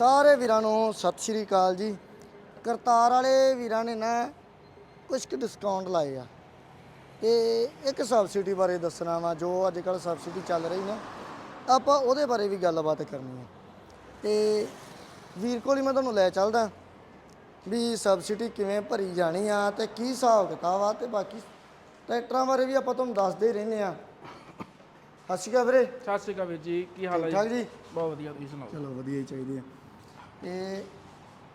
ਸਾਰੇ ਵੀਰਾਂ ਨੂੰ ਸਤਿ ਸ਼੍ਰੀ ਅਕਾਲ ਜੀ। ਕਰਤਾਰ ਵਾਲੇ ਵੀਰਾਂ ਨੇ ਨਾ ਕੁਝ ਕੁ ਡਿਸਕਾਊਂਟ ਲਾਏ ਆ। ਤੇ ਇੱਕ ਸਬਸਿਡੀ ਬਾਰੇ ਦੱਸਣਾ ਵਾ ਜੋ ਅੱਜ ਕੱਲ ਸਬਸਿਡੀ ਚੱਲ ਰਹੀ ਨਾ ਆਪਾਂ ਉਹਦੇ ਬਾਰੇ ਵੀ ਗੱਲਬਾਤ ਕਰਨੀ ਹੈ ਤੇ ਵੀਰ ਕੋਲ ਹੀ ਮੈਂ ਤੁਹਾਨੂੰ ਲੈ ਚੱਲਦਾ ਵੀ ਸਬਸਿਡੀ ਕਿਵੇਂ ਭਰੀ ਜਾਣੀ ਆ ਤੇ ਕੀ ਹਿਸਾਬ ਕਿਤਾਬ ਆ ਤੇ ਬਾਕੀ ਟਰੈਕਟਰਾਂ ਬਾਰੇ ਵੀ ਆਪਾਂ ਤੁਹਾਨੂੰ ਦੱਸਦੇ ਹੀ ਰਹਿੰਦੇ ਆ। ਸਤਿ ਸ਼੍ਰੀ ਅਕਾਲ ਵੀਰੇ। ਸਤਿ ਸ਼੍ਰੀ ਅਕਾਲ ਵੀਰ ਜੀ ਕੀ ਹਾਲ ਹੈ ਠੀਕ ਠਾਕ ਜੀ? ਬਹੁਤ ਵਧੀਆ ਤੁਸੀਂ ਸੁਣਾਓ? ਚਲੋ ਵਧੀਆ ਹੀ ਚਾਹੀਦੀ ਹੈ ਤੇ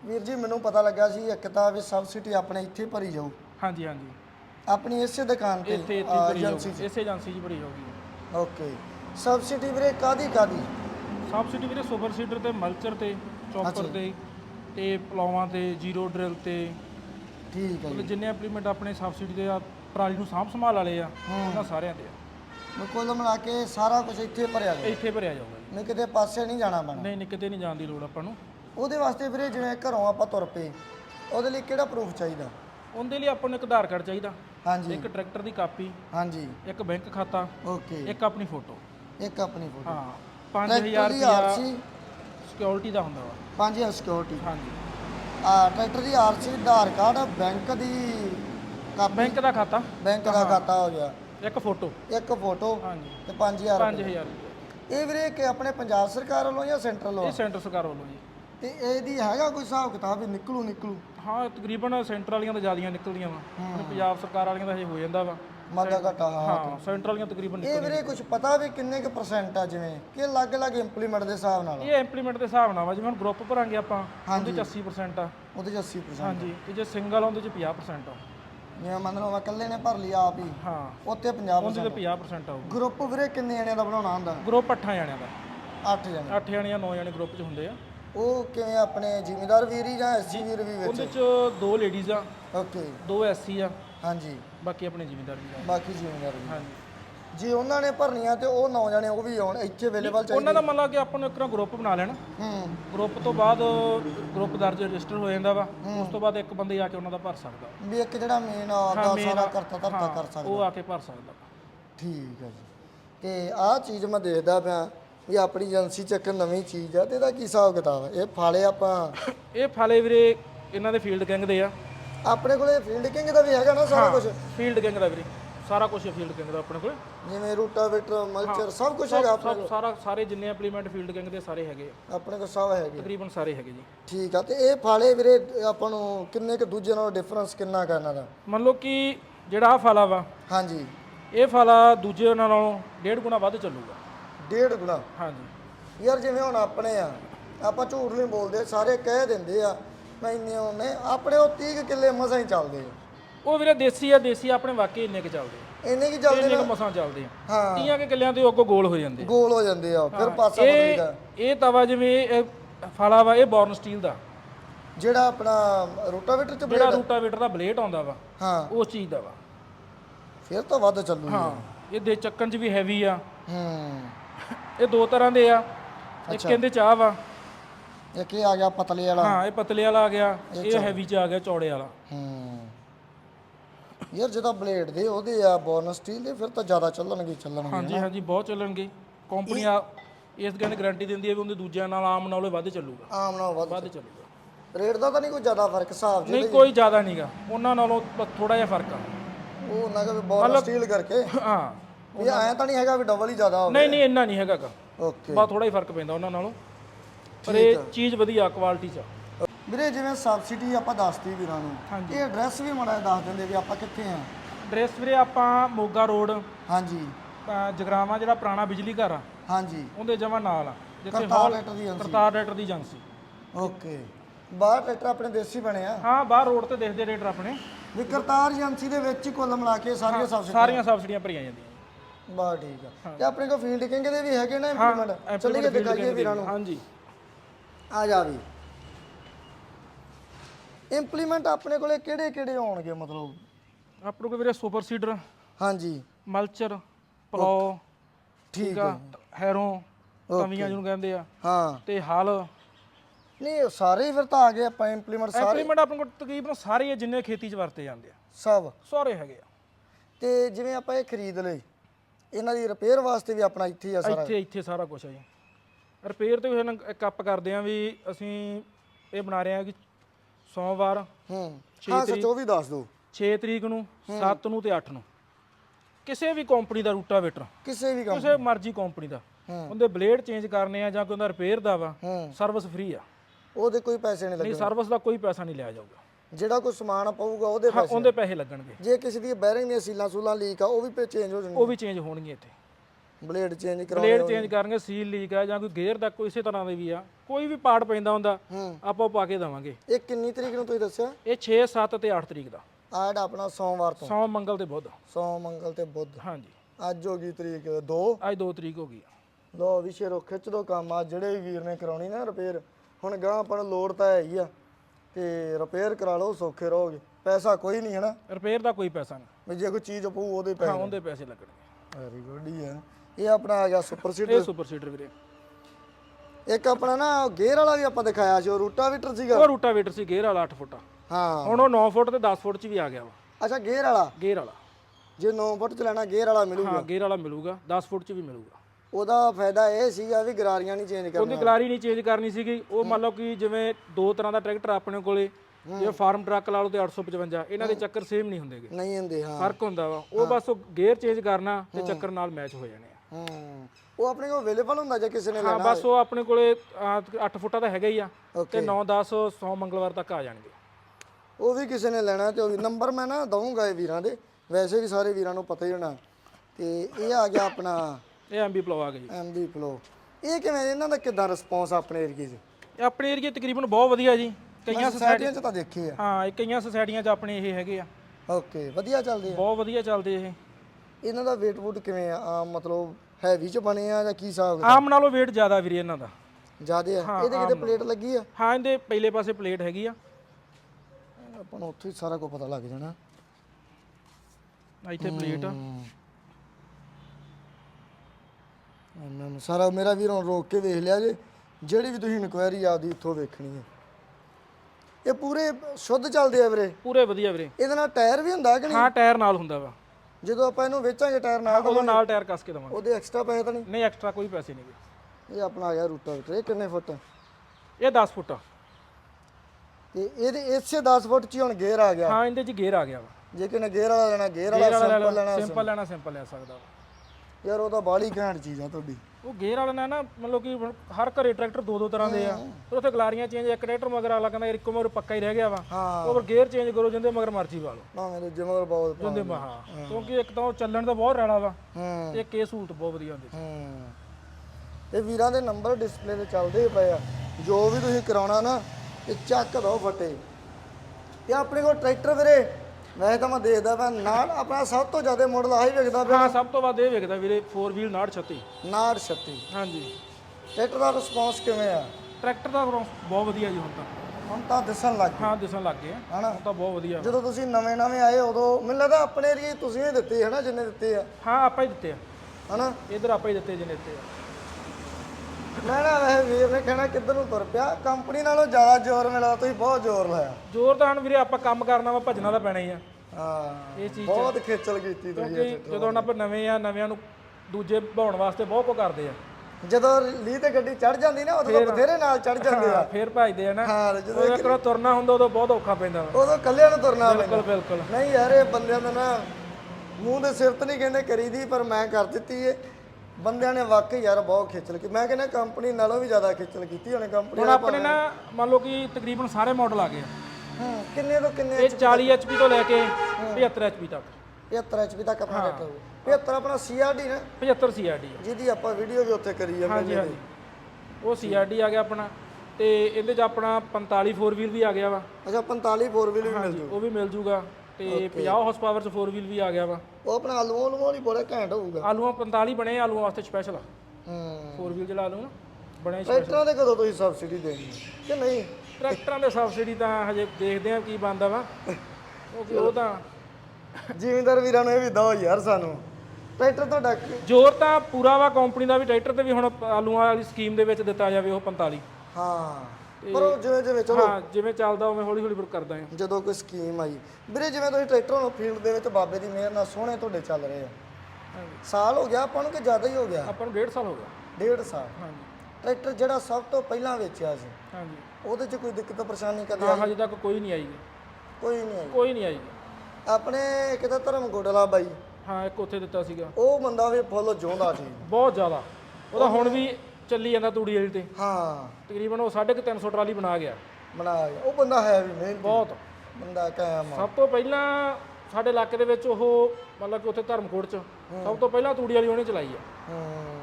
ਵੀਰ ਜੀ ਮੈਨੂੰ ਪਤਾ ਲੱਗਾ ਸੀ ਇੱਕ ਤਾਂ ਵੀ ਸਬਸਿਡੀ ਆਪਣੇ ਇੱਥੇ ਭਰੀ ਜਾਊ। ਹਾਂਜੀ ਹਾਂਜੀ। ਆਪਣੀ ਇਸੇ ਦੁਕਾਨ ਤੇ ਇੱਥੇ ਇੱਥੇ ਅਹ, ਭਰੀ ਏਜੰਸੀ ਜਾਊਗੀ ਇਸੇ ਏਜੰਸੀ 'ਚ ਭਰੀ ਜਾਊਗੀ। ਓਕੇ। ਸਬਸਿਡੀ ਵੀਰੇ ਕਾਦੀ ਕਾਦੀ ਸਬਸਿਡੀ ਵੀਰੇ ਸੁਪਰ ਸੀਡਰ ਤੇ ਮਲਚਰ ਤੇ ਚੌਪਰ ਤੇ ਤੇ ਪਲਾਵਾਂ ਤੇ ਜ਼ੀਰੋ ਡਰਿਲ ਤੇ। ਠੀਕ ਹੈ ਮਤਲਬ ਜੀ। ਜਿੰਨੇ ਇੰਪਲੀਮੈਂਟ ਆਪਣੇ ਸਬਸਿਡੀ ਦੇ ਆ ਪਰਾਲੀ ਨੂੰ ਸਾਂਭ ਸੰਭਾਲ ਵਾਲੇ ਆ ਉਹਨਾਂ ਸਾਰਿਆਂ ਦੇ ਆ। ਮੈਂ ਕੁੱਲ ਮਿਲਾ ਕੇ ਸਾਰਾ ਕੁਝ ਇੱਥੇ ਭਰਿਆ ਗਿਆ ਇੱਥੇ ਭਰਿਆ ਜਾਊਗਾ ਜੀ। ਮੈਂ ਕਿਤੇ ਪਾਸੇ ਨਹੀਂ ਜਾਣਾ ਪੈਣਾ। ਨਹੀਂ ਨਹੀਂ ਕਿਤੇ ਨਹੀਂ ਜਾਣ ਦੀ ਲੋੜ ਆਪਾਂ ਨੂੰ। ਉਹਦੇ ਵਾਸਤੇ ਵੀਰੇ ਜਿਵੇਂ ਘਰੋਂ ਆਪਾਂ ਤੁਰ ਪਏ ਉਹਦੇ ਲਈ ਕਿਹੜਾ ਪ੍ਰੂਫ ਚਾਹੀਦਾ? ਉਹਦੇ ਲਈ ਆਪਾਂ ਨੂੰ ਇੱਕ ਆਧਾਰ ਕਾਰਡ ਚਾਹੀਦਾ। ਹਾਂਜੀ। ਇੱਕ ਟਰੈਕਟਰ ਦੀ ਕਾਪੀ ਹਾਂਜੀ। ਇੱਕ ਬੈਂਕ ਖਾਤਾ ਓਕੇ। ਇੱਕ ਆਪਣੀ ਫੋਟੋ। ਇੱਕ ਆਪਣੀ ਫੋਟੋ। ਹਾਂ ਟਰੈਕਟਰ 5000 ਦੀ ਰੁਪਿਆ ਆਰਸੀ। ਸਿਕਿਉਰਿਟੀ ਦਾ ਹੁੰਦਾ ਵਾ। 5000 ਸਿਕਿਉਰਿਟੀ ਹਾਂਜੀ। ਆ ਟਰੈਕਟਰ ਦੀ ਆਰਸੀ ਆਧਾਰ ਕਾਰਡ ਬੈਂਕ ਦੀ ਕਾਪੀ। ਬੈਂਕ ਦਾ ਖਾਤਾ। ਬੈਂਕ ਦਾ ਖਾਤਾ ਹੋ ਗਿਆ। ਇੱਕ ਫੋਟੋ। ਇੱਕ ਫੋਟੋ ਹਾਂਜੀ। ਤੇ 5000 ਰੁਪਏ। 5000 ਰੁਪਏ। ਇਹ ਵੀਰੇ ਕਿ ਆਪਣੇ ਪੰਜਾਬ ਸਰਕਾਰ ਵੱਲੋਂ ਜਾਂ ਸੈਂਟਰਲ ਵੱਲੋਂ? ਇਹ ਸੈਂਟਰ ਸਰਕਾਰ ਵੱਲੋਂ ਜੀ। ਤੇ ਇਹਦੀ ਹੈਗਾ ਕੋਈ ਹਿਸਾਬ ਕਿਤਾਬ ਵੀ ਨਿਕਲੂ ਨਿਕਲੂ? ਹਾਂ ਤਕਰੀਬਨ ਸੈਂਟਰ ਵਾਲੀਆਂ ਤਾਂ ਜ਼ਿਆਦੀਆਂ ਨਿਕਲਦੀਆਂ ਵਾ। ਪੰਜਾਬ ਸਰਕਾਰ ਵਾਲੀਆਂ ਦਾ ਹਜੇ ਹੋ ਜਾਂਦਾ ਵਾ। ਮਾਦਾ ਘਟਾ ਹਾਂ। ਸੈਂਟਰ ਵਾਲੀਆਂ ਤਕਰੀਬਨ ਇਹ ਵੀਰੇ ਕੁਝ ਪਤਾ ਵੀ ਕਿੰਨੇ ਕੁ ਪਰਸੈਂਟ ਆ ਜਿਵੇਂ ਕਿ ਅਲੱਗ-ਅਲੱਗ ਇੰਪਲੀਮੈਂਟ ਦੇ ਹਿਸਾਬ ਨਾਲ? ਇਹ ਇੰਪਲੀਮੈਂਟ ਦੇ ਹਿਸਾਬ ਨਾਲ ਵਾ ਜਿਵੇਂ ਹੁਣ ਗਰੁੱਪ ਭਰਾਂਗੇ ਆਪਾਂ ਉਹਦੇ ਚ 80% ਆ। ਉਹਦੇ ਚ 80% ਹਾਂਜੀ ਤੇ ਜੇ ਸਿੰਗਲ ਉਹਦੇ ਚ 50% ਆ। ਜਿਵੇਂ ਮੰਨ ਲਓ ਇਕੱਲੇ ਨੇ ਭਰ ਲਈ ਆਪ ਹੀ ਹਾਂ। ਉੱਥੇ 50% ਉਹਦੇ ਤੇ 50% ਆਊ ਗਰੁੱਪ ਵੀਰੇ ਕਿੰਨੇ ਜਣਿਆਂ ਦਾ ਬਣਾਉਣਾ ਹੁੰਦਾ? ਗਰੁੱਪ 8 ਜਣਿਆਂ ਦਾ। 8 ਜਣੇ। 8 ਜਣੇ ਜਾਂ 9 ਜਣੇ ਗਰੁੱਪ ਚ ਹੁੰਦੇ ਆ। ਉਹ ਕਿਵੇਂ ਆਪਣੇ ਜ਼ਿਮੀਦਾਰ ਵੀਰ ਹੀ ਜਾਂ ਐਸਸੀ ਵੀਰ ਵੀ ਵਿੱਚ? ਉਹਦੇ ਚ ਦੋ ਲੇਡੀਜ਼ ਆ ਓਕੇ। ਦੋ ਐਸਸੀ ਆ। ਹਾਂਜੀ। ਬਾਕੀ ਆਪਣੇ ਜ਼ਿਮੀਂਦਾਰ ਵੀ ਆ। ਬਾਕੀ ਜ਼ਿਮੀਦਾਰ ਵੀ ਹਾਂਜੀ। ਜੇ ਉਹਨਾਂ ਨੇ ਭਰਨੀਆਂ ਤੇ ਉਹ ਨੌ ਜਣੇ ਉਹ ਵੀ ਆਉਣ ਇੱਥੇ ਅਵੇਲੇਬਲ ਚਾਹੀਦੇ ਉਹਨਾਂ ਦਾ ਮੰਨ ਲਾ ਕਿ ਆਪਾਂ ਨੂੰ ਇੱਕ ਨਾ ਗਰੁੱਪ ਬਣਾ ਲੈਣ। ਹੂੰ। ਗਰੁੱਪ ਤੋਂ ਬਾਅਦ ਗਰੁੱਪ ਦਰਜ ਰਜਿਸਟਰ ਹੋ ਜਾਂਦਾ ਵਾ ਉਸ ਤੋਂ ਬਾਅਦ ਇੱਕ ਬੰਦੇ ਆ ਕੇ ਉਹਨਾਂ ਦਾ ਭਰ ਸਕਦਾ। ਵੀ ਇੱਕ ਜਿਹੜਾ ਮੇਨ ਆਪਦਾ ਸਾਰਾ ਕਰਤਾ ਧਰਤਾ ਕਰ ਸਕਦਾ। ਉਹ ਆ ਕੇ ਭਰ ਸਕਦਾ। ਠੀਕ ਹੈ ਜੀ। ਤੇ ਆਹ ਚੀਜ਼ ਮੈਂ ਦੇਖਦਾ ਪਿਆ ਵੀ ਆਪਣੀ ਏਜੰਸੀ ਚ ਇੱਕ ਨਵੀਂ ਚੀਜ਼ ਆ ਤੇ ਇਹਦਾ ਕੀ ਹਿਸਾਬ ਕਿਤਾਬ ਹੈ ਇਹ ਫਾਲੇ ਆਪਾਂ ਇਹ ਫਾਲੇ ਵੀਰੇ ਇਹਨਾਂ ਦੇ ਫੀਲਡ ਗੈਂਗ ਦੇ ਆ। ਆਪਣੇ ਕੋਲੇ ਫੀਲਡ ਕਿੰਗ ਦਾ ਵੀ ਹੈਗਾ ਨਾ ਸਾਰਾ ਕੁਝ ਫੀਲਡ ਗੈਂਗ ਦਾ ਵੀਰੇ। ਸਾਰਾ ਕੁਝ ਫੀਲਡ ਗੈਂਗ ਦਾ ਆਪਣੇ ਕੋਲ। ਜਿਵੇਂ ਰੂਟਾਵੇਟਰ ਮਲਚਰ ਸਭ ਕੁਝ ਹੈਗਾ ਆਪਣੇ ਸਭ ਸਾਰਾ ਸਾਰੇ ਜਿੰਨੇ ਇੰਪਲੀਮੈਂਟ ਫੀਲਡ ਗੈਂਗ ਦੇ ਸਾਰੇ ਹੈਗੇ ਆ। ਆਪਣੇ ਕੋਲ ਸਭ ਹੈਗੇ ਤਕਰੀਬਨ ਸਾਰੇ ਹੈਗੇ ਜੀ। ਠੀਕ ਆ ਤੇ ਇਹ ਫਾਲੇ ਵੀਰੇ ਆਪਾਂ ਨੂੰ ਕਿੰਨੇ ਕੁ ਦੂਜੇ ਨਾਲੋਂ ਡਿਫਰੈਂਸ ਕਿੰਨਾ ਕੁ ਇਹਨਾਂ ਦਾ? ਮੰਨ ਲਓ ਕਿ ਜਿਹੜਾ ਆ ਫਾਲਾ ਵਾ ਹਾਂਜੀ। ਇਹ ਫਾਲਾ ਦੂਜੇ ਨਾਲੋਂ ਡੇਢ ਗੁਣਾ ਵੱਧ ਚੱਲੂਗਾ। ਡੇਢ ਗੁਣਾ। ਹਾਂਜੀ। ਯਾਰ ਜਿਵੇਂ ਹੁਣ ਆਪਣੇ ਆ ਆਪਾਂ ਝੂਠ ਨਹੀਂ ਬੋਲਦੇ ਸਾਰੇ ਕਹਿ ਦਿੰਦੇ ਆ ਮੈਂ ਇੰਨੇ ਉਹਨੇ ਆਪਣੇ ਉਹ 30 ਕੁ ਕਿੱਲੇ ਮਸਾਂ ਹੀ ਚੱਲਦੇ ਆ। ਉਹ ਵੀਰੇ ਦੇਸੀ ਆ ਦੇਸੀ ਆਪਣੇ ਵਾਕਈ ਇੰਨੇ ਕੁ ਚੱਲਦੇ ਆ। ਇੰਨੇ ਕੀ ਚੱਲਦੇ ਇੰਨੇ ਕੁ ਮਸਾਂ ਚੱਲਦੇ ਆ। ਹਾਂ। ਤੀਆਂ ਕੇ ਕਿੱਲਿਆਂ ਦੇ ਅੱਗੋਂ ਗੋਲ ਹੋ ਜਾਂਦੇ ਆ। ਗੋਲ ਹੋ ਜਾਂਦੇ ਆ ਫਿਰ ਪਾਸਾ ਇਹ ਬਦਲੀਦਾ। ਇਹ ਤਵਾ ਜਿਵੇਂ ਇਹ ਫਾਲਾ ਵਾ ਇਹ ਬੌਰਨ ਸਟੀਲ ਦਾ। ਜਿਹੜਾ ਆਪਣਾ ਰੋਟਾਵੇਟਰ ਚ ਜਿਹੜਾ ਰੂਟਾਵੇਟਰ ਦਾ ਬਲੇਡ ਆਉਂਦਾ ਵਾ ਹਾਂ। ਉਸ ਚੀਜ਼ ਦਾ ਵਾ। ਫਿਰ ਤਾਂ ਵੱਧ ਚੱਲੂ ਹਾਂ। ਇਹ ਦੇ ਚੱਕਣ 'ਚ ਵੀ ਹੈਵੀ ਆ। ਹੂੰ। ਇਹ ਦੋ ਤਰ੍ਹਾਂ ਦੇ ਆ। ਇੱਕ ਕਹਿੰਦੇ ਚਾਹ ਵਾ। ਇੱਕ ਇਹ ਆ ਗਿਆ ਪਤਲੇ ਵਾਲਾ। ਹਾਂ ਇਹ ਪਤਲੇ ਵਾਲਾ ਆ ਗਿਆ। ਇਹ ਹੈਵੀ 'ਚ ਆ ਗਿਆ ਚੌੜੇ ਵਾਲਾ। ਹੂੰ। ਯਾਰ ਜਿਹਦਾ ਬਲੇਡ ਦੇ ਉਹਦੇ ਆ ਬੋਰਨ ਸਟੀਲ ਦੇ ਫਿਰ ਤਾਂ ਜ਼ਿਆਦਾ ਚੱਲਣਗੇ ਚੱਲਣਗੇ ਹਾਂਜੀ ਹਾਂਜੀ ਬਹੁਤ ਚੱਲਣਗੇ। ਕੰਪਨੀ ਆ ਇਸ ਗੱਲ ਦੀ ਗਾਰੰਟੀ ਦਿੰਦੀ ਹੈ ਵੀ ਉਹਦੇ ਦੂਜਿਆਂ ਨਾਲ ਆਮ ਨਾਲੋਂ ਵੱਧ ਚੱਲੂਗਾ। ਆਮ ਨਾਲ ਵੱਧ ਵੱਧ ਚੱਲੂਗਾ। ਰੇਟ ਦਾ ਤਾਂ ਨਹੀਂ ਕੋਈ ਜ਼ਿਆਦਾ ਫ਼ਰਕ ਹਿਸਾਬ ਜੀ ਨਹੀਂ ਕੋਈ ਜ਼ਿਆਦਾ ਨਹੀਂਗਾ ਉਹਨਾਂ ਨਾਲੋਂ ਥੋੜਾ ਜਿਹਾ ਫ਼ਰਕ ਆ। ਉਹ ਉਹਨਾਂ ਦਾ ਬੋਰਨ ਸਟੀਲ ਕਰਕੇ। ਹਾਂ। ਇਹ ਐਂ ਤਾਂ ਨਹੀਂ ਹੈਗਾ ਵੀ ਡਬਲ ਹੀ ਜ਼ਿਆਦਾ ਹੋਵੇ। ਨਹੀਂ ਨਹੀਂ ਇੰਨਾ ਨਹੀਂ ਹੈਗਾਗਾ ਓਕੇ। ਬਸ ਥੋੜਾ ਹੀ ਫ਼ਰਕ ਪੈਂਦਾ ਉਹਨਾਂ ਨਾਲੋਂ। ਪਰ ਇਹ ਚੀਜ਼ ਵਧੀਆ ਕੁਆਲਿਟੀ 'ਚ ਆ। ਵੀਰੇ ਜਿਵੇਂ ਸਬਸਿਡੀ ਆਪਾਂ ਦੱਸਤੀ ਵੀਰਾਂ ਨੂੰ। ਇਹ ਐਡਰੈਸ ਵੀ ਮਾੜਾ ਜਿਹਾ ਦੱਸ ਦਿੰਦੇ ਵੀ ਆਪਾਂ ਕਿੱਥੇ ਆ। ਡਰੈਸ ਵੀਰੇ ਆਪਾਂ ਮੋਗਾ ਰੋਡ ਹਾਂਜੀ। ਜਗਰਾਵਾਂ ਜਿਹੜਾ ਪੁਰਾਣਾ ਬਿਜਲੀ ਘਰ ਆ ਹਾਂਜੀ। ਉਹਦੇ ਜਮਾ ਨਾਲ ਆ। ਜਿੱਥੇ ਕਰਤਾਰ ਹਾਲ ਲੈਟਰ ਦੀ ਏਜੰਸੀ। ਕਰਤਾਰ ਰੇਟਰ ਦੀ ਏਜੰਸੀ। ਓਕੇ। ਬਾਹਰ ਟਰੈਕਟਰ ਆਪਣੇ ਦੇਸੀ ਬਣੇ ਆ। ਹਾਂ ਬਾਹਰ ਰੋਡ ਤੇ ਦੇਖਦੇ ਰੇਟਰ ਆਪਣੇ। ਵੀ ਕਰਤਾਰ ਏਜੰਸੀ ਦੇ ਵਿੱਚ ਹੀ ਕੁੱਲ ਮਿਲਾ ਕੇ ਸਾਰੀਆਂ ਸਬਸਿਡੀ ਸਾਰੀਆਂ ਸਬਸਿਡੀਆਂ ਭਰੀਆਂ ਜਾਂਦੀਆਂ। ਬਾ ਠੀਕ ਆ। ਤੇ ਆਪਣੇ ਕੋਲ ਫੀਲਡ ਕਿੰਗ ਦੇ ਵੀ ਹੈਗੇ ਨਾ ਇੰਪਲੀਮੈਂਟ ਚੱਲੀਏ ਦਿਖਾਈਏ ਵੀਰਾਂ ਨੂੰ। ਹਾਂਜੀ। ਆ ਜਾ ਵੀ। ਇੰਪਲੀਮੈਂਟ ਆਪਣੇ ਕੋਲੇ ਕਿਹੜੇ ਕਿਹੜੇ ਆਉਣਗੇ ਮਤਲਬ? ਆਪਣੇ ਕੋਲ ਵੀਰੇ ਸੁਪਰ ਸੀਡਰ ਹਾਂਜੀ। ਮਲਚਰ ਪਲੋ ਠੀਕ ਆ ਹੈਰੋਂ ਕਮੀਆਂ ਜਿਹਨੂੰ ਕਹਿੰਦੇ ਆ। ਹਾਂ। ਤੇ ਹਲ। ਨਹੀਂ ਸਾਰੇ ਫਿਰ ਤਾਂ ਆ ਗਏ ਆਪਾਂ ਇੰਪਲੀਮੈਂਟ ਸਾਰੇ। ਇੰਪਲੀਮੈਂਟ ਆਪਣੇ ਕੋਲ ਤਕਰੀਬਨ ਸਾਰੇ ਜਿੰਨੇ ਖੇਤੀ 'ਚ ਵਰਤੇ ਜਾਂਦੇ ਆ। ਸਭ। ਸਾਰੇ ਹੈਗੇ ਆ। ਤੇ ਜਿਵੇਂ ਆਪਾਂ ਇਹ ਖਰੀਦ ਲਏ ਇਹਨਾਂ ਦੀ ਰਿਪੇਅਰ ਵਾਸਤੇ ਵੀ ਆਪਣਾ ਇੱਥੇ ਹੀ ਆ ਸਾਰਾ। ਇੱਥੇ ਇੱਥੇ ਸਾਰਾ ਕੁਝ ਆ ਜੀ। ਰਿਪੇਅਰ ਤੇ ਹੁਣ ਇੱਕ ਅੱਪ ਕਰਦੇ ਆ ਵੀ ਅਸੀਂ ਇਹ ਬਣਾ ਰਹੇ ਆ ਕਿ ਸੋਮਵਾਰ ਹੂੰ। ਹਾਂ ਤਰੀਕ- ਸੱਚ ਉਹ ਵੀ ਦੱਸ ਦਿਓ। 6 ਤਰੀਕ ਨੂੰ 7 ਨੂੰ ਤੇ 8 ਨੂੰ। ਕਿਸੇ ਵੀ ਕੰਪਨੀ ਦਾ ਰੂਟਾਵੇਟਰ ਕਿਸੇ ਵੀ ਕੰਮ ਕਿਸੇ ਮਰਜ਼ੀ ਕੰਪਨੀ ਦਾ। ਹੂੰ। ਉਹਦੇ ਬਲੇਡ ਚੇਂਜ ਕਰਨੇ ਆ ਜਾਂ ਕੋਈ ਉਹਦਾ ਰਿਪੇਅਰ ਦਾ ਵਾ ਹੂੰ। ਸਰਵਿਸ ਫ੍ਰੀ ਆ। ਉਹਦੇ ਕੋਈ ਪੈਸੇ ਨਹੀਂ ਨਹੀਂ ਲੱਗਣੇ ਸਰਵਿਸ ਦਾ ਕੋਈ ਪੈਸਾ ਨਹੀਂ ਲਿਆ ਜਾਊਗਾ। ਜਿਹੜਾ ਕੋਈ ਸਮਾਨ ਪਊਗਾ ਉਹਦੇ ਹਾਂ ਪੈਸੇ ਉਹਦੇ ਪੈਸੇ ਲੱਗਣਗੇ। ਜੇ ਕਿਸੇ ਦੀ ਬੈਰਿੰਗ ਦੀਆਂ ਸੀਲਾਂ ਸੂਲਾਂ ਲੀਕ ਆ ਉਹ ਵੀ ਚੇਂਜ ਹੋ ਜਾਣਗੇ ਉਹ ਵੀ ਚੇਂਜ ਹੋਣਗੇ ਇੱਥੇ। ਬਲੇਡ ਚੇਂਜ ਕਰਾਉਣੇ ਬਲੇਡ ਚੇਂਜ ਕਰਨਗੇ ਸੀਲ ਲੀਕ ਆ ਜਾਂ ਕੋਈ ਗੇਅਰ ਦਾ ਕੋਈ ਇਸੇ ਤਰ੍ਹਾਂ ਦੇ ਵੀ ਆ ਕੋਈ ਵੀ ਪਾਰਟ ਪੈਂਦਾ ਹੁੰਦਾ ਹੂੰ। ਆਪਾਂ ਉਹ ਪਾ ਕੇ ਦੇਵਾਂਗੇ। ਇਹ ਕਿੰਨੀ ਤਰੀਕ ਨੂੰ ਤੁਸੀਂ ਦੱਸਿਆ? ਇਹ 6 7 ਤੇ 8 ਤਰੀਕ ਦਾ। ਜਿਹੜਾ ਆਪਣਾ ਸੋਮਵਾਰ ਤੋਂ। ਸੋਮ ਮੰਗਲ ਤੇ ਬੁੱਧ। ਸੋਮ ਮੰਗਲ ਤੇ ਬੁੱਧ। ਹਾਂਜੀ। ਅੱਜ ਹੋ ਗਈ ਤਰੀਕ 2 ਅੱਜ 2 ਤਰੀਕ ਹੋ ਗਈ ਆ। ਲੋ ਵੀ ਸ਼ੇਰੋ ਖਿੱਚ ਦੋ ਕੰਮ। ਆ ਜਿਹੜੇ ਵੀ ਵੀਰ ਨੇ ਕਰਾਉਣੀ ਨਾ ਰਿਪੇਅਰ ਹੁਣ ਗਾਂ ਆਪਾਂ ਨੂੰ ਲੋੜ ਤਾਂ ਹੈ ਹੀ ਆ। ਤੇ ਰਿਪੇਅਰ ਕਰਾ ਲਓ ਸੌਖੇ ਰਹੋਗੇ। ਪੈਸਾ ਕੋਈ ਨਹੀਂ ਹੈ ਨਾ। ਰਿਪੇਅਰ ਦਾ ਕੋਈ ਪੈਸਾ ਨਹੀਂ। ਵੀ ਜੇ ਕੋਈ ਚੀਜ਼ ਪਊ ਉਹਦੇ ਹਾਂ ਪੈਸੇ ਉਹਦੇ ਪੈਸੇ ਲੱਗਣਗੇ। ਵੈਰੀ ਗੁੱਡ ਹੀ ਆ ਇਹ ਆਪਣਾ ਆ ਗਿਆ ਸੁਪਰ ਇਹ ਸੁਪਰ ਸੀਡਰ ਵੀਰੇ। ਇੱਕ ਆਪਣਾ ਨਾ ਗੇਅਰ ਵਾਲਾ ਵੀ ਆਪਾਂ ਦਿਖਾਇਆ ਸੀ ਉਹ ਰੂਟਾਵੀਟਰ ਸੀਗਾ। ਉਹ ਰੂਟਾਵੇਟਰ ਸੀ ਗੇਅਰ ਵਾਲਾ 8 ਫੁੱਟ। ਹਾਂ। ਹੁਣ ਉਹ 9 ਫੁੱਟ ਤੇ 10 ਫੁੱਟ ਚ ਵੀ ਆ ਗਿਆ ਵਾ। ਅੱਛਾ ਗੇਅਰ ਵਾਲਾ? ਗੇਅਰ ਵਾਲਾ। ਜੇ 9 ਫੁੱਟ ਚ ਲੈਣਾ ਗੇਅਰ ਵਾਲਾ ਮਿਲੂਗਾ। ਹਾਂ ਗੇਅਰ ਵਾਲਾ ਮਿਲੂਗਾ 10 ਫੁੱਟ ਚ ਵੀ ਮਿਲੂਗਾ। ਉਹਦਾ ਫਾਇਦਾ ਇਹ ਸੀਗਾ ਵੀ ਗਰਾਰੀਆਂ ਨਹੀਂ ਚੇਂਜ ਕਰਨੀਆਂ। ਉਹਦੀ ਗਲਾਰੀ ਨਹੀਂ ਚੇਂਜ ਕਰਨੀ ਸੀਗੀ। ਉਹ ਮੰਨ ਲਓ ਕਿ ਜਿਵੇਂ ਦੋ ਤਰ੍ਹਾਂ ਦਾ ਟਰੈਕਟਰ ਆਪਣੇ ਕੋਲੇ ਜਿਵੇਂ ਫਾਰਮ ਟਰੱਕ ਲਾ ਲਓ ਤੇ 855 ਇਹਨਾਂ ਦੇ ਚੱਕਰ ਸੇਮ ਨਹੀਂ ਹੁੰਦੇਗੇ। ਨਹੀਂ ਹੁੰਦੇ ਹਾਂ। ਫ਼ਰਕ ਹੁੰਦਾ ਵਾ। ਉਹ ਬਸ ਉਹ ਗੇਅਰ ਚੇਂਜ ਕਰਨਾ ਤੇ ਚੱਕਰ ਨਾਲ ਮੈਚ ਹੋ ਜਾਣੇ ਆ। ਹੂੰ। ਉਹ ਆਪਣੇ ਕੋਲ ਅਵੇਲੇਬਲ ਹੁੰਦਾ ਜੇ ਕਿਸੇ ਨੇ ਹਾਂ ਲੈਣਾ ਬਸ ਉਹ ਆਪਣੇ ਕੋਲੇ 8 ਫੁੱਟਾ ਦਾ ਹੈਗਾ ਹੀ ਆ ਓਕੇ ਤੇ 9 10 100 ਮੰਗਲਵਾਰ ਤੱਕ ਆ ਜਾਣਗੇ। ਉਹ ਵੀ ਕਿਸੇ ਨੇ ਲੈਣਾ ਤੇ ਉਹ ਵੀ। ਨੰਬਰ ਮੈਂ ਨਾ ਦਊਂਗਾ ਇਹ ਵੀਰਾਂ ਦੇ। ਵੈਸੇ ਵੀ ਸਾਰੇ ਵੀਰਾਂ ਨੂੰ ਪਤਾ ਹੀ ਹੋਣਾ। ਤੇ ਇਹ ਆ ਗਿਆ ਆਪਣਾ ਇਹ ਐਮਬੀ ਪਲੋ ਆ ਗਈ ਐਮਬੀ ਫਲੋ ਇਹ ਕਿਵੇਂ ਇਹਨਾਂ ਦਾ ਕਿੱਦਾਂ ਰਿਸਪੌਂਸ ਆਪਣੇ ਏਰੀਏ 'ਚ? ਇਹ ਆਪਣੇ ਏਰੀਏ ਤਕਰੀਬਨ ਬਹੁਤ ਵਧੀਆ ਜੀ। ਕਈਆਂ ਸੋਸਾਇਟੀਆਂ 'ਚ ਤਾਂ ਦੇਖੇ ਆ। ਹਾਂ ਇਹ ਕਈਆਂ ਸੁਸਾਇਟੀਆਂ 'ਚ ਆਪਣੇ ਇਹ ਹੈਗੇ ਆ। ਓਕੇ ਵਧੀਆ ਚੱਲਦੇ ਆ। ਬਹੁਤ ਵਧੀਆ ਚੱਲਦੇ ਇਹ। ਇਹਨਾਂ ਦਾ weight ਵੂਟ ਕਿਵੇਂ ਆ? ਆਮ ਮਤਲਬ ਹੈਵੀ 'ਚ ਬਣੇ ਆ ਜਾਂ ਕੀ ਹਿਸਾਬ ਆਮ ਨਾਲੋਂ weight ਜ਼ਿਆਦਾ ਵੀਰੇ ਇਹਨਾਂ ਦਾ। ਜਿਆਦੇ ਆ? ਇਹਦੇ ਕਿਤੇ ਪਲੇਟ ਲੱਗੀ ਆ? ਹਾਂ ਇਹਦੇ ਪਹਿਲੇ ਪਾਸੇ ਪਲੇਟ ਹੈਗੀ ਆ। ਆਪਾਂ ਨੂੰ ਉੱਥੇ ਹੀ ਸਾਰਾ ਕੁਝ ਪਤਾ ਲੱਗ ਜਾਣਾ। ਇੱਥੇ ਪਲੇਟ ਆ। ਇਹਨਾਂ ਨੂੰ। ਸਾਰਾ ਮੇਰਾ ਵੀਰ ਹੁਣ ਰੋਕ ਕੇ ਵੇਖ ਲਿਆ ਜੇ ਜਿਹੜੀ ਵੀ ਤੁਸੀਂ ਇਨਕੁਆਇਰੀ ਆਪਦੀ ਇੱਥੋਂ ਵੇਖਣੀ ਹੈ। ਇਹ ਪੂਰੇ ਸ਼ੁੱਧ ਚੱਲਦੇ ਆ ਵੀਰੇ। ਪੂਰੇ ਵਧੀਆ ਵੀਰੇ। ਇਹਦੇ ਨਾਲ ਟਾਇਰ ਵੀ ਹੁੰਦਾ ਕਿ ਨਹੀਂ? ਹਾਂ ਟਾਇਰ ਨਾਲ ਹੁੰਦਾ ਵਾ। ਜਦੋਂ ਆਪਾਂ ਇਹਨੂੰ ਵੇਚਾਂਗੇ ਟਾਇਰ ਨਾਲ ਉਦੋਂ ਨਾਲ ਟਾਇਰ ਕੱਸ ਕੇ ਦਵਾਂਗੇ। ਉਹਦੇ ਐਕਸਟਰਾ ਪੈਸੇ ਤਾਂ ਨਹੀਂ? ਨਹੀਂ ਐਕਸਟਰਾ ਕੋਈ ਪੈਸੇ ਨਹੀਂ ਗੇ। ਇਹ ਆਪਣਾ ਆ ਗਿਆ ਰੂਟਾਵੇਟਰ ਇਹ ਕਿੰਨੇ ਫੁੱਟ? ਇਹ 10 ਫੁੱਟ ਤੇ ਇਹਦੇ ਇਸੇ 10 ਫੁੱਟ 'ਚ ਹੁਣ ਗੇਅਰ ਆ ਗਿਆ। ਹਾਂ ਇਹਦੇ 'ਚ ਗੇਅਰ ਆ ਗਿਆ ਵਾ। ਜੇ ਕਿਨੇ ਗੇਅਰ ਵਾਲਾ ਲੈਣਾ ਗੇਅਰ ਵਾਲਾ ਸਿੰਪਲ ਲੈਣਾ ਸਿੰਪਲ ਲੈਣਾ ਸਿੰਪਲ ਲੈ ਸਕਦਾ ਵਾ। ਯਾਰ ਉਹ ਤਾਂ ਬਾਹਲੀ ਘੈਂਟ ਚੀਜ਼ ਆ ਤੁਹਾਡੀ। ਉਹ ਗੇਅਰ ਵਾਲਾ ਨਾ ਨਾ ਮਤਲਬ ਕਿ ਹੁਣ ਹਰ ਘਰੇ ਟਰੈਕਟਰ ਦੋ ਦੋ ਤਰ੍ਹਾਂ ਦੇ ਆ। ਫਿਰ ਉੱਥੇ ਗਲਾਰੀਆਂ ਚੇਂਜ ਇੱਕ ਟਰੈਕਟਰ ਮਗਰ ਅਗਲਾ ਕਹਿੰਦਾ ਇੱਕੋ ਮਗਰ ਪੱਕਾ ਹੀ ਰਹਿ ਗਿਆ ਵਾ। ਹਾਂ। ਉਹ ਗੇਅਰ ਚੇਂਜ ਕਰੋ ਜਿੰਦੇ ਮਗਰ ਮਰਜ਼ੀ ਪਾ ਲਓ। ਭਾਵੇਂ ਦੂਜੇ ਮਗਰ ਬਹੁਤ ਜਿੰਦੇ ਮਹਾ ਕਿਉਂਕਿ ਇੱਕ ਤਾਂ ਉਹ ਚੱਲਣ ਦਾ ਬਹੁਤ ਰੈਲਾ ਵਾ। ਤੇ ਇੱਕ ਇਹ ਸਹੂਲਤ ਬਹੁਤ ਵਧੀਆ ਹੁੰਦੀ। ਹੂੰ। ਇਹ ਵੀਰਾਂ ਦੇ ਨੰਬਰ ਡਿਸਪਲੇ ਤੇ ਚੱਲਦੇ ਪਏ ਆ। ਜੋ ਵੀ ਤੁਸੀਂ ਕਰਾਉਣਾ ਨਾ ਇਹ ਚੱਕ ਦੋ ਫਟੇ। ਇਹ ਆਪਣੇ ਕੋਲ ਟਰੈਕਟਰ ਵੀਰੇ ਵੈਸੇ ਤਾਂ ਮੈਂ ਦੇਖਦਾ ਪਿਆ ਨਾਲ ਆਪਣਾ ਸਭ ਤੋਂ ਜ਼ਿਆਦਾ ਮਾਡਲ ਆਹੀ ਵਿਕਦਾ ਪਿਆ। ਹਾਂ ਸਭ ਤੋਂ ਵੱਧ ਇਹ ਵੇਖਦਾ ਵੀਰੇ 4 ਵੀਲ 936 ਨਾੜ 36 ਹਾਂਜੀ। ਟਰੈਕਟਰ ਦਾ ਰਿਸਪੌਂਸ ਕਿਵੇਂ ਆ? ਟਰੈਕਟਰ ਦਾ ਰੋ- ਬਹੁਤ ਵਧੀਆ ਜੀ ਹੁਣ ਤਾਂ। ਹੁਣ ਤਾਂ ਦਿਸਣ ਲੱਗ ਹਾਂ ਦਿਸਣ ਲੱਗ ਗਏ ਆ। ਹਨਾ? ਹੁਣ ਤਾਂ ਬਹੁਤ ਵਧੀਆ। ਜਦੋਂ ਤੁਸੀਂ ਨਵੇਂ ਨਵੇਂ ਆਏ ਉਦੋਂ ਮੈਨੂੰ ਲੱਗਦਾ ਆਪਣੇ ਏਰੀਏ ਤੁਸੀਂ ਹੀ ਦਿੱਤੇ ਹਨਾ ਜਿੰਨੇ ਦਿੱਤੇ ਆ। ਹਾਂ ਆਪਾਂ ਹੀ ਦਿੱਤੇ ਆ। ਹਨਾ? ਇਧਰ ਆਪਾਂ ਹੀ ਦਿੱਤੇ ਜਿੰਨੇ ਦਿੱਤੇ ਆ। ਮੈਂ ਨਾ ਵੈਸੇ ਵੀਰ ਨੇ ਕਹਿਣਾ ਕਿੱਧਰ ਨੂੰ ਤੁਰ ਪਿਆ। ਕੰਪਨੀ ਨਾਲੋਂ ਜ਼ਿਆਦਾ ਜ਼ੋਰ ਮਿਲਦਾ ਤੁਸੀਂ ਬਹੁਤ ਜ਼ੋਰ ਲਾਇਆ। ਜ਼ੋਰ ਤਾਂ ਹਨ ਵੀਰੇ ਆਪਾਂ ਕੰਮ ਕਰਨਾ ਵਾ ਭੱਜਣਾ ਤਾਂ ਪੈਣਾ ਹੀ ਆ। ਹਾਂ ਇਹ ਚੀਜ਼ ਬਹੁਤ ਖੇਚਲ ਕੀਤੀ ਤੁਸੀਂ ਕਿਉਂਕਿ ਜਦੋਂ ਹੁਣ ਆਪਾਂ ਨਵੇਂ ਆ ਨਵਿਆਂ ਨੂੰ ਦੂਜੇ ਭਾਉਣ ਵਾਸਤੇ ਬਹੁਤ ਕੁ ਕਰਦੇ ਆ। ਜਦੋਂ ਲੀ ਤੇ ਗੱਡੀ ਚੜ ਜਾਂਦੀ ਨਾ ਉਦੋਂ ਤਾਂ ਬਥੇਰੇ ਨਾਲ ਚੜ ਜਾਂਦੇ ਆ। ਫੇਰ ਭੱਜਦੇ ਆ ਨਾ। ਹਾਂ ਜਦੋਂ ਜਦੋਂ ਇੱਕ ਵਾਰ ਤੁਰਨਾ ਹੁੰਦਾ ਉਦੋਂ ਬਹੁਤ ਔਖਾ ਪੈਂਦਾ ਵਾ। ਉਦੋਂ ਕੱਲਿਆਂ ਨੂੰ ਤੁਰਨਾ ਪੈਂਦਾ। ਬਿਲਕੁਲ ਬਿਲਕੁਲ। ਨਹੀਂ ਯਾਰ ਇਹ ਬੰਦਿਆਂ ਦਾ ਨਾ ਮੂੰਹ ਦੇ ਸਿਰ ਤੇ ਨਹੀਂ ਕਹਿੰਦੇ ਕਰੀਦੀ ਪਰ ਮੈਂ ਕਰ ਦਿੱਤੀ ਏ। ਬੰਦਿਆਂ ਨੇ ਵਾਕਈ ਯਾਰ ਬਹੁਤ ਖੇਚਲ ਕੀਤੀ। ਮੈਂ ਕਹਿੰਦਾ ਕੰਪਨੀ ਨਾਲੋਂ ਵੀ ਜ਼ਿਆਦਾ ਖੇਚਲ ਕੀਤੀ ਉਹਨੇ ਕੰਪਨੀ ਹੁਣ ਆਪਣੇ ਨਾ ਮੰਨ ਲਓ ਕਿ ਤਕਰੀਬਨ ਸਾਰੇ ਮਾਡਲ ਆ ਗਏ ਆ। ਹੂੰ ਕਿੰਨੇ ਤੋਂ ਕਿੰਨੇ ਇਹ 40 HP ਤੋਂ ਲੈ ਕੇ 75 HP ਤੱਕ। 75 ਐਚਪੀ ਤੱਕ ਆਪਣਾ ਟਰੈਕਟਰ ਹੋਊ। 75 ਆਪਣਾ ਸੀਆਰਡੀ ਨਾ? 75 CRD ਆ। ਜਿਹਦੀ ਆਪਾਂ ਵੀਡੀਓ ਵੀ ਉੱਥੇ ਕਰੀ ਜਾਂਦੇ ਹਾਂਜੀ ਹਾਂਜੀ। ਉਹ CRD ਆ ਗਿਆ ਆਪਣਾ। ਤੇ ਇਹਦੇ 'ਚ ਆਪਣਾ 45 4 ਵੀਲ ਵੀ ਆ ਗਿਆ ਵਾ। ਅੱਛਾ 45 4 ਵੀਲ ਵੀ ਮਿਲ ਜੂ। ਉਹ ਵੀ ਮਿਲ ਜੂਗਾ। ਤੇ 50 ਹਾਰਸ ਪਾਵਰ 'ਚ 4 ਵੀਲ ਵੀ ਆ ਗਿਆ ਵਾ। ਉਹ ਆਪਣਾ ਆਲੂ ਆਲੂ ਵਾਲੀ ਬੜਾ ਘੈਂਟ ਹੋਊਗਾ। ਆਲੂਆਂ 45 ਬਣੇ ਆਲੂਆਂ ਵਾਸਤੇ ਸਪੈਸ਼ਲ ਹੂੰ। 4 ਵੀਲ ਜਿਹੜਾ ਆਲੂ ਨਾ ਬਣੇ ਟਰੈਕਟਰਾਂ ਦੇ ਕਦੋਂ ਤੁਸੀਂ ਸਬਸਿਡੀ ਦੇਣੀ ਕਿ ਨਹੀਂ? ਟਰੈਕਟਰਾਂ ਦੇ ਸਬਸਿਡੀ ਤਾਂ ਹਜੇ ਦੇਖਦੇ ਆ ਕੀ ਬਣਦਾ ਵਾ। ਕਿਉਂਕਿ ਉਹ ਤਾਂ ਜ਼ਿਮੀਂਦਾਰ ਵੀਰਾਂ ਨੂੰ ਇਹ ਵੀ ਦੋ ਯਾਰ ਸਾਨੂੰ। ਟਰੈਕਟਰ ਤੁਹਾਡਾ ਜ਼ੋਰ ਤਾਂ ਪੂਰਾ ਵਾ ਕੰਪਨੀ ਦਾ ਵੀ ਟਰੈਕਟਰ ਤੇ ਵੀ ਹੁਣ ਆਲੂਆਂ ਵਾਲੀ ਸਕੀਮ ਦੇ ਵਿੱਚ ਦਿੱਤਾ ਜਾਵੇ ਉਹ 45 ਹਾਂ। ਪਰ ਉਹ ਜਿਵੇਂ ਜਿਵੇਂ ਚਲੋ ਹਾਂ ਜਿਵੇਂ ਚੱਲਦਾ ਉਵੇਂ ਹੌਲੀ ਹੌਲੀ ਫਿਰ ਕਰਦਾ ਆ ਜਦੋਂ ਕੋਈ ਸਕੀਮ ਆਈ। ਵੀਰੇ ਜਿਵੇਂ ਤੁਸੀਂ ਟਰੈਕਟਰ ਨੂੰ ਫੀਲਡ ਦੇ ਵਿੱਚ ਬਾਬੇ ਦੀ ਮਿਹਰ ਨਾਲ ਸੋਹਣੇ ਤੁਹਾਡੇ ਚੱਲ ਰਹੇ ਆ। ਸਾਲ ਹੋ ਗਿਆ ਆਪਾਂ ਨੂੰ ਕਿ ਜ਼ਿਆਦਾ ਹੀ ਹੋ ਗਿਆ? ਆਪਾਂ ਨੂੰ 1.5 ਸਾਲ ਹੋ ਗਿਆ। ਡੇਢ ਸਾਲ। ਹਾਂਜੀ। ਟਰੈਕਟਰ ਜਿਹੜਾ ਸਭ ਤੋਂ ਪਹਿਲਾਂ ਵੇਚਿਆ ਸੀ। ਹਾਂਜੀ। ਉਹਦੇ 'ਚ ਕੋਈ ਦਿੱਕਤ ਪਰੇਸ਼ਾਨੀ ਕਦੇ ਆਈ? ਹਜੇ ਤੱਕ ਕੋਈ ਨਹੀਂ ਆਈ। ਕੋਈ ਨਹੀਂ ਆਈ। ਕੋਈ ਨਹੀਂ ਆਈ। ਆਪਣੇ ਇੱਕ ਤਾਂ ਧਰਮ ਗੋਡਲਾ ਬਾਈ। ਹਾਂ ਇੱਕ ਉੱਥੇ ਦਿੱਤਾ ਸੀਗਾ। ਉਹ ਬੰਦਾ ਵੀ ਫੁੱਲ ਜਿਉਂਦਾ ਸੀ। ਬਹੁਤ ਜ਼ਿਆਦਾ। ਉਹਦਾ ਹੁਣ ਵੀ ਚੱਲੀ ਜਾਂਦਾ ਤੂੜੀ ਵਾਲੀ ਤੇ। ਹਾਂ। ਤਕਰੀਬਨ ਉਹ 350 ਟਰਾਲੀ ਬਣਾ ਗਿਆ। ਬਣਾ ਗਿਆ। ਉਹ ਬੰਦਾ ਹੈ ਵੀ ਮਿਹਨਤੀ। ਬਹੁਤ। ਬੰਦਾ ਕਾਇਮ ਆ। ਸਭ ਤੋਂ ਪਹਿਲਾਂ ਸਾਡੇ ਇਲਾਕੇ ਦੇ ਵਿੱਚ ਉਹ ਮਤਲਬ ਕਿ ਉੱਥੇ ਧਰਮਕੋਟ ਚ ਸਭ ਤੋਂ ਪਹਿਲਾਂ ਤੂੜੀ ਵਾਲੀ ਉਹਨੇ ਚਲਾਈ ਆ। ਹੂੰ।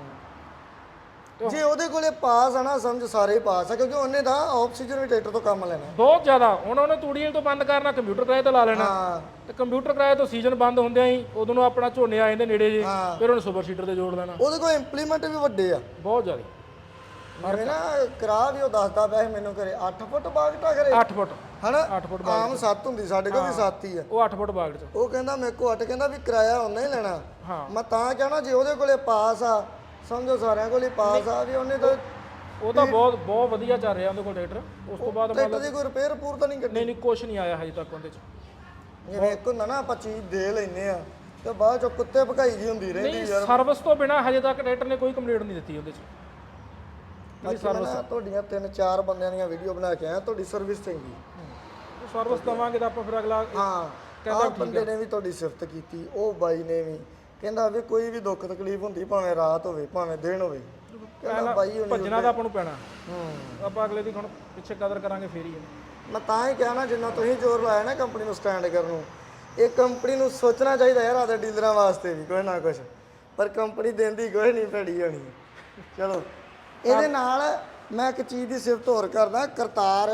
ਜੇ ਉਹਦੇ ਕੋਲੇ ਪਾਸ ਆ ਨਾ ਸਮਝ ਸਾਰੇ ਪਾਸ ਆ ਕਿਉਂਕਿ ਉਹਨੇ ਤਾਂ ਆਕਸੀਜਨ ਵੀ ਟਰੈਕਟਰ ਤੋਂ ਕੰਮ ਲੈਣਾ। ਬਹੁਤ ਜ਼ਿਆਦਾ। ਹੁਣ ਉਹਨੇ ਤੂੜੀ ਵਾਲੀ ਤੋਂ ਬੰਦ ਕਰਨਾ ਕੰਪਿਊਟਰ ਕਿਰਾਏ ਤੇ ਲਾ ਲੈਣਾ। ਹਾਂ। ਤੇ ਕੰਪਿਊਟਰ ਕਿਰਾਏ ਤੋਂ ਸੀਜ਼ਨ ਬੰਦ ਹੁੰਦਿਆਂ ਹੀ ਉਦੋਂ ਨੂੰ ਆਪਣਾ ਝੋਨੇ ਆ ਜਾਂਦੇ ਨੇੜੇ ਜੇ ਹਾਂ। ਫਿਰ ਉਹਨੇ ਸੁਪਰ ਸੀਡਰ ਤੇ ਜੋੜ ਲੈਣਾ। ਉਹਦੇ ਕੋਲ ਇੰਪਲੀਮੈਂਟ ਵੀ ਵੱਡੇ ਆ। ਬਹੁਤ ਜ਼ਿਆਦਾ। ਜਿਵੇਂ ਨਾ ਕਰਾ ਵੀ ਉਹ ਦੱਸਦਾ ਪਿਆ ਸੀ ਮੈਨੂੰ ਕਰੇ 8 ਫੁੱਟ ਬਾਗਟਾ ਕਰੇ 8 ਫੁੱਟ। ਹਨਾ? 8 ਫੁੱਟ ਆਮ 7 ਹੁੰਦੀ ਸਾਡੇ ਕੋਲ ਵੀ 7 ਹੀ ਆ। ਉਹ 8 ਫੁੱਟ ਬਾਗੜ ਚ ਉਹ ਕਹਿੰਦਾ ਮੇਰੇ ਕੋ 8 ਕਹਿੰਦਾ ਵੀ ਕਿਰਾਇਆ ਉਹਨੇ ਹੀ ਲੈਣਾ। ਹਾਂ। ਮੈਂ ਤਾਂ ਕਹਿਣਾ ਜੇ ਉਹਦੇ ਕੋਲੇ ਪਾਸ ਆ ਸਮਝੋ ਸਾਰਿਆਂ ਕੋਲੇ ਪਾਸ ਆ ਵੀ ਉਹਨੇ ਤਾਂ ਉਹ ਤਾਂ ਬਹੁਤ ਬਹੁਤ ਵਧੀਆ ਚੱਲ ਰਿਹਾ ਉਹਦੇ ਕੋਲ ਟਰੈਕਟਰ ਉਸ ਤੋਂ ਬਾਅਦ ਟਰੈਕਟਰ ਦੀ ਕੋਈ ਰਿਪੇਅਰ ਪੂਰ ਤਾਂ ਨਹੀਂ ਕੱਢੀ? ਨਹੀਂ ਨਹੀਂ ਕੁਛ ਨਹੀਂ ਆਇਆ ਹਜੇ ਤੱਕ ਉਹਦੇ ਚ। ਜਿਵੇਂ ਇੱਕ ਹੁੰਦਾ ਨਾ ਆਪਾਂ ਚੀਜ਼ ਦੇ ਲੈਨੇ ਆ ਤੇ ਬਾਅਦ ਚੋਂ ਕੁੱਤੇ ਭਕਾਈ ਜੀ ਹੁੰਦੀ ਰਹਿੰਦੀ ਨਹੀਂ ਸਰਵਿਸ ਤੋਂ ਬਿਨਾ ਹਜੇ ਤੱਕ ਟਰੈਕਟਰ ਨੇ ਕੋਈ ਕੰਪਲੀਟ ਨਹੀਂ ਦਿੱਤੀ ਉਹਦੇ ਚ। ਮੈਂ ਨਾ ਤੁਹਾਡੀਆਂ ਤਿੰਨ ਚਾਰ ਬੰਦਿਆਂ ਦੀਆਂ ਵੀਡੀਓ ਬਣਾ ਕੇ ਆਇਆ ਤੁਹਾਡੀ ਸਰਵਿਸ ਚੰਗੀ ਸਰਵਿਸ ਦਵਾਂਗੇ ਤਾਂ ਆਪਾਂ ਫਿਰ ਅਗਲਾ ਹਾਂ ਕਹਿੰਦਾ ਬੰਦੇ ਨੇ ਵੀ ਤੁਹਾਡੀ ਸਿਫਤ ਕੀਤੀ ਉਹ ਬਾਈ ਨੇ ਵੀ। ਕਹਿੰਦਾ ਵੀ ਕੋਈ ਵੀ ਦੁੱਖ ਤਕਲੀਫ ਹੁੰਦੀ ਭਾਵੇਂ ਰਾਤ ਹੋਵੇ ਭਾਵੇਂ ਦਿਨ ਹੋਵੇ। ਕਹਿੰਦਾ ਬਾਈ ਹੁਣੀ ਭੱਜਣਾ ਤਾਂ ਆਪਾਂ ਨੂੰ ਪੈਣਾ। ਹੂੰ। ਆਪਾਂ ਅਗਲੇ ਦੀ ਹੁਣ ਪਿੱਛੇ ਕਦਰ ਕਰਾਂਗੇ ਫੇਰ ਹੀ ਮੈਂ ਤਾਂ ਹੀ ਕਿਹਾ ਨਾ ਜਿੰਨਾ ਤੁਸੀਂ ਜ਼ੋਰ ਲਾਇਆ ਨਾ ਕੰਪਨੀ ਨੂੰ ਸਟੈਂਡ ਕਰਨ ਨੂੰ ਇਹ ਕੰਪਨੀ ਨੂੰ ਸੋਚਣਾ ਚਾਹੀਦਾ ਯਾਰ ਆਦੇ ਡੀਲਰਾਂ ਵਾਸਤੇ ਵੀ ਕੋਈ ਨਾ ਕੁਝ ਪਰ ਕੰਪਨੀ ਦਿੰਦੀ ਕੋਈ ਨਹੀਂ ਭੜੀ ਹੋਣੀ। ਚਲੋ ਇਹਦੇ ਨਾਲ ਮੈਂ ਇੱਕ ਚੀਜ਼ ਦੀ ਸਿਫਤ ਹੋਰ ਕਰਦਾ ਕਰਤਾਰ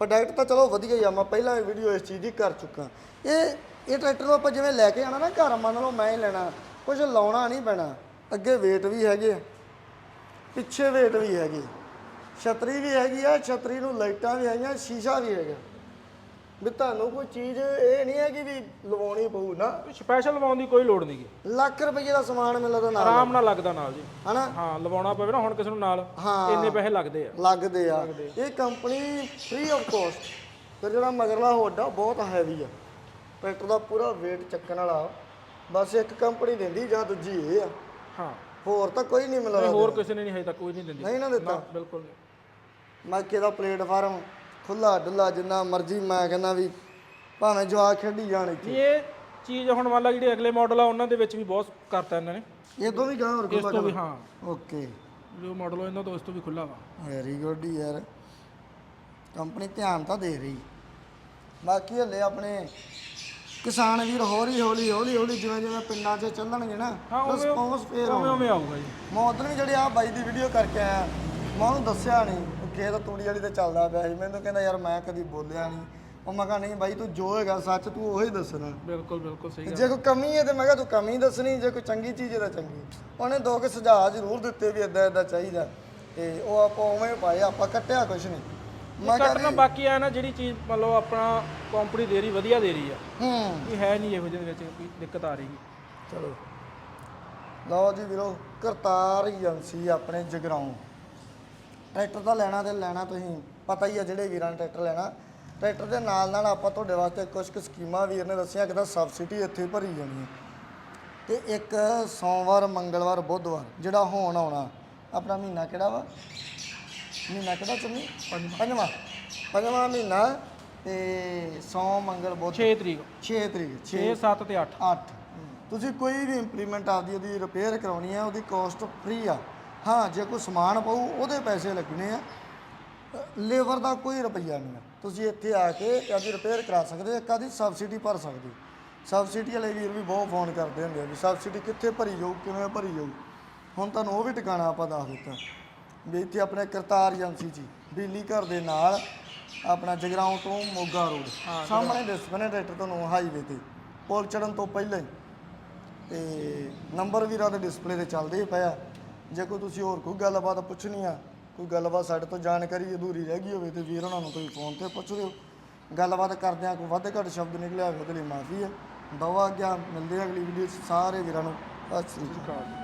ਪ੍ਰੋਡਕਟ ਤਾਂ ਚਲੋ ਵਧੀਆ ਹੀ ਆ ਮੈਂ ਪਹਿਲਾਂ ਵੀਡੀਓ ਇਸ ਚੀਜ਼ ਦੀ ਕਰ ਚੁੱਕਾ। ਇਹ ਇਹ ਟਰੈਕਟਰ ਨੂੰ ਆਪਾਂ ਜਿਵੇਂ ਲੈ ਕੇ ਆਣਾ ਨਾ ਘਰ ਮੰਨ ਲਓ ਮੈਂ ਹੀ ਲੈਣਾ ਕੁਝ ਲਾਉਣਾ ਨਹੀਂ ਪੈਣਾ। ਅੱਗੇ weight ਵੀ ਹੈਗੇ ਪਿੱਛੇ ਵੇਟ ਵੀ ਹੈਗੀ ਛਤਰੀ ਵੀ ਹੈਗੀ ਆ ਛਤਰੀ ਨੂੰ ਲਾਈਟਾਂ ਵੀ ਹੈਗੀਆਂ ਸ਼ੀਸ਼ਾ ਵੀ ਹੈਗਾ। ਵੀ ਤੁਹਾਨੂੰ ਕੋਈ ਚੀਜ਼ ਇਹ ਨਹੀਂ ਹੈ ਕਿ ਵੀ ਲਵਾਉਣੀ ਪਊ ਨਾ। ਸਪੈਸ਼ਲ ਲਵਾਉਣ ਦੀ ਕੋਈ ਲੋੜ ਨਹੀਂਗੀ। ਲੱਖ ਰੁਪਏ ਦਾ ਸਮਾਨ ਮਿਲਦਾ ਨਾਲ। ਆਰਾਮ ਨਾਲ ਲੱਗਦਾ ਨਾਲ ਜੀ। ਹਨਾ? ਹਾਂ ਲਵਾਉਣਾ ਪਵੇ ਨਾ ਹੁਣ ਕਿਸੇ ਨੂੰ ਨਾਲ ਹਾਂ। ਇੰਨੇ ਪੈਸੇ ਲੱਗਦੇ ਆ। ਲੱਗਦੇ ਆ। ਇਹ ਕੰਪਨੀ ਫ੍ਰੀ ਆਫ ਕੋਸਟ ਤੇ ਜਿਹੜਾ ਮਗਰਲਾ ਹੋਡਾ ਬਹੁਤ ਹੈਵੀ ਆ। ਟਰੈਕਟਰ ਦਾ ਪੂਰਾ weight ਚੱਕਣ ਵਾਲਾ। ਬਸ ਇੱਕ ਕੰਪਨੀ ਦਿੰਦੀ ਜਾਂ ਦੂਜੀ ਇਹ ਆ। ਹਾਂ। ਹੋਰ ਤਾਂ ਕੋਈ ਨਹੀਂ ਮਿਲਦਾ। ਹੋਰ ਕਿਸੇ ਨੇ ਨਹੀਂ ਹਜੇ ਤੱਕ ਕੋਈ ਨਹੀਂ ਦਿੰਦੀ। ਨਹੀਂ ਨਾ ਦਿੱਤਾ। ਬਿਲਕੁਲ ਨਹੀਂ। ਮਾਈਕੇ ਦਾ ਪਲੇਟਫਾਰਮ ਖੁੱਲਾ ਡੁੱਲਾ ਜਿੰਨਾ ਮਰਜ਼ੀ ਮੈਂ ਕਹਿੰਦਾ ਵੀ ਭਾਵੇਂ ਜਵਾਕ ਖੇਡੀ ਜਾਣ ਇੱਥੇ। ਇਹ ਚੀਜ਼ ਹੁਣ ਮੰਨ ਲਾ ਜਿਹੜੇ ਅਗਲੇ ਮਾਡਲ ਆ ਉਹਨਾਂ ਦੇ ਵਿੱਚ ਵੀ ਬਹੁਤ ਕਰਤਾ ਇਹਨਾਂ ਨੇ। ਇਹ ਤੋਂ ਵੀ ਗਾਂ ਹੋਰ ਇਸ ਤੋਂ ਵੀ ਹਾਂ। ਓਕੇ। ਜੋ ਮਾਡਲ ਆ ਇਹਨਾਂ ਤੋਂ ਇਸ ਤੋਂ ਵੀ ਖੁੱਲਾ ਵਾ। ਵੈਰੀ ਗੁੱਡ ਯਾਰ। ਕੰਪਨੀ ਧਿਆਨ ਤਾਂ ਦੇ ਰਹੀ। ਬਾਕੀ ਹਲੇ ਆਪਣੇ ਕਿਸਾਨ ਵੀਰ ਹੌਲੀ ਹੌਲੀ ਹੌਲੀ ਹੌਲੀ ਜਿਵੇਂ ਜਿਵੇਂ ਪਿੰਡਾਂ 'ਚ ਚੱਲਣਗੇ ਨਾ ਰਿਸਪੌਂਸ ਫੇਰ ਉਵੇਂ ਉਵੇਂ ਆਊਗਾ ਜੀ। ਮੈਂ ਉਦੋਂ ਵੀ ਜਿਹੜੇ ਆ ਬਾਈ ਦੀ ਵੀਡੀਓ ਕਰਕੇ ਆਇਆ ਮੈਂ ਉਹਨੂੰ ਦੱਸਿਆ ਨਹੀਂ ਉਹ ਖੇਤ ਤੂੜੀ ਵਾਲੀ ਤੇ ਚੱਲਦਾ ਪਿਆ ਸੀ। ਮੈਨੂੰ ਕਹਿੰਦਾ ਯਾਰ ਮੈਂ ਕਦੀ ਬੋਲਿਆ ਨਹੀਂ ਉਹ ਮੈਂ ਕਿਹਾ ਨਹੀਂ ਬਾਈ ਤੂੰ ਜੋ ਹੈਗਾ ਸੱਚ ਤੂੰ ਉਹੀ ਦੱਸਣਾ। ਬਿਲਕੁਲ ਬਿਲਕੁਲ ਸਹੀ ਗੱਲ। ਜੇ ਕੋਈ ਕਮੀ ਹੈ ਤੇ ਮੈਂ ਕਿਹਾ ਤੂੰ ਕਮੀ ਦੱਸਣੀ ਜੇ ਕੋਈ ਚੰਗੀ ਚੀਜ਼ ਹੈ ਤਾਂ ਚੰਗੀ। ਉਹਨੇ ਦੋ ਕੁ ਸੁਝਾਅ ਜ਼ਰੂਰ ਦਿੱਤੇ ਵੀ ਇਦਾਂ ਇਦਾਂ ਚਾਹੀਦਾ। ਤੇ ਉਹ ਆਪਾਂ ਉਵੇਂ ਪਾਏ ਆਪਾਂ ਕੱਟਿਆ ਕੁਛ ਨਹੀਂ ਮੈਂ ਕਿਹਾ ਕੱਟਣਾ ਬਾਕੀ ਆ ਨਾ ਜਿਹੜੀ ਚੀਜ਼ ਮੰਨ ਲਓ ਆਪਣਾ ਕੰਪਨੀ ਦੇ ਰਹੀ ਵਧੀਆ ਦੇ ਰਹੀ ਆ। ਹੂੰ। ਇਹ ਹੈ ਨਹੀਂ ਇਹੋ ਜਿਹੇ ਦੇ ਵਿੱਚ ਕੋਈ ਦਿੱਕਤ ਆ ਰਹੀ। ਚਲੋ। ਲਓ ਜੀ ਵੀਰੋ ਕਰਤਾਰ ਏਜੰਸੀ ਆਪਣੇ ਜਗਰਾਉਂ। ਟਰੈਕਟਰ ਤਾਂ ਲੈਣਾ ਤੇ ਲੈਣਾ ਤੁਸੀਂ ਪਤਾ ਹੀ ਆ ਜਿਹੜੇ ਵੀਰਾਂ ਨੇ ਟਰੈਕਟਰ ਲੈਣਾ। ਟਰੈਕਟਰ ਦੇ ਨਾਲ ਨਾਲ ਆਪਾਂ ਤੁਹਾਡੇ ਵਾਸਤੇ ਕੁਝ ਕੁ ਸਕੀਮਾਂ ਵੀਰ ਨੇ ਦੱਸਿਆ ਕਿ ਤਾਂ ਸਬਸਿਡੀ ਇੱਥੇ ਭਰੀ ਜਾਣੀ ਹੈ ਤੇ ਇੱਕ ਸੋਮਵਾਰ ਮੰਗਲਵਾਰ ਬੁੱਧਵਾਰ ਜਿਹੜਾ ਹੋਣ ਆਉਣਾ ਆਪਣਾ ਮਹੀਨਾ ਕਿਹੜਾ ਵਾ? ਮਹੀਨਾ ਕਿਹੜਾ ਚੰਨੀ ਪੰਜਵਾਂ। ਪੰਜਵਾਂ। ਮਹੀਨਾ ਤੇ ਸੋਮ ਮੰਗਲ ਬੁੱਧ। 6 ਤਰੀਕ। 6 ਤਰੀਕ 6 6 7 ਤੇ 8 8 ਤੁਸੀਂ ਕੋਈ ਵੀ ਇੰਪਲੀਮੈਂਟ ਆਪਦੀ ਉਹਦੀ ਰਿਪੇਅਰ ਕਰਾਉਣੀ ਹੈ ਉਹਦੀ ਕਾਸਟ ਫ੍ਰੀ ਆ। ਹਾਂ ਜੇ ਕੋਈ ਸਮਾਨ ਪਊ ਉਹਦੇ ਪੈਸੇ ਲੱਗਣੇ ਆ। ਲੇਬਰ ਦਾ ਕੋਈ ਰੁਪਈਆ ਨਹੀਂ ਆ। ਤੁਸੀਂ ਇੱਥੇ ਆ ਕੇ ਆਪਦੀ ਰਿਪੇਅਰ ਕਰਾ ਸਕਦੇ ਹੋ ਇੱਕ ਆਦੀ ਸਬਸਿਡੀ ਭਰ ਸਕਦੇ ਸਬਸਿਡੀ ਵਾਲੇ ਵੀਰ ਵੀ ਬਹੁਤ ਫੋਨ ਕਰਦੇ ਹੁੰਦੇ ਆ ਵੀ ਸਬਸਿਡੀ ਕਿੱਥੇ ਭਰੀ ਜਾਊ ਕਿਵੇਂ ਭਰੀ ਜਾਊ। ਹੁਣ ਤੁਹਾਨੂੰ ਉਹ ਵੀ ਟਿਕਾਣਾ ਆਪਾਂ ਦੱਸ ਦਿੱਤਾ। ਵੀ ਇੱਥੇ ਆਪਣੇ ਕਰਤਾਰ ਏਜੰਸੀ ਜੀ ਬਿਜਲੀ ਘਰ ਦੇ ਨਾਲ ਆਪਣਾ ਜਗਰਾਉਂ ਤੋਂ ਮੋਗਾ ਰੋਡ। ਸਾਹਮਣੇ ਡਿਸਪਨੇ ਟਰੈਕਟਰ ਤੁਹਾਨੂੰ ਹਾਈਵੇ ਤੇ ਪੁਲ ਚੜਨ ਤੋਂ ਪਹਿਲਾਂ ਹੀ। ਤੇ ਨੰਬਰ ਵੀਰਾਂ ਦੇ ਡਿਸਪਲੇ ਤੇ ਚੱਲਦੇ ਪਿਆ ਜੇ ਕੋਈ ਤੁਸੀਂ ਹੋਰ ਕੋਈ ਗੱਲਬਾਤ ਪੁੱਛਣੀ ਆ ਕੋਈ ਗੱਲਬਾਤ ਸਾਡੇ ਤੋਂ ਜਾਣਕਾਰੀ ਅਧੂਰੀ ਰਹਿ ਗਈ ਹੋਵੇ ਤੇ ਵੀਰ ਉਹਨਾਂ ਨੂੰ ਤੁਸੀਂ ਫੋਨ ਤੇ ਪੁੱਛ ਲਿਓ ਗੱਲਬਾਤ ਕਰਦੇ ਆ ਕੋਈ ਵੱਧ ਘੱਟ ਸ਼ਬਦ ਨਿਕਲਿਆ ਹੋਵੇ ਉਹਦੇ ਲਈ ਮਾਫੀ ਹੈ ਦਵਾ ਗਿਆ ਮਿਲਦੇ ਆ ਅਗਲੀ ਵੀਡੀਓ 'ਚ ਸਾਰੇ ਵੀਰਾਂ ਨੂੰ। ਸਤਿ ਸ੍ਰੀ ਅਕਾਲ। ਕਾਲ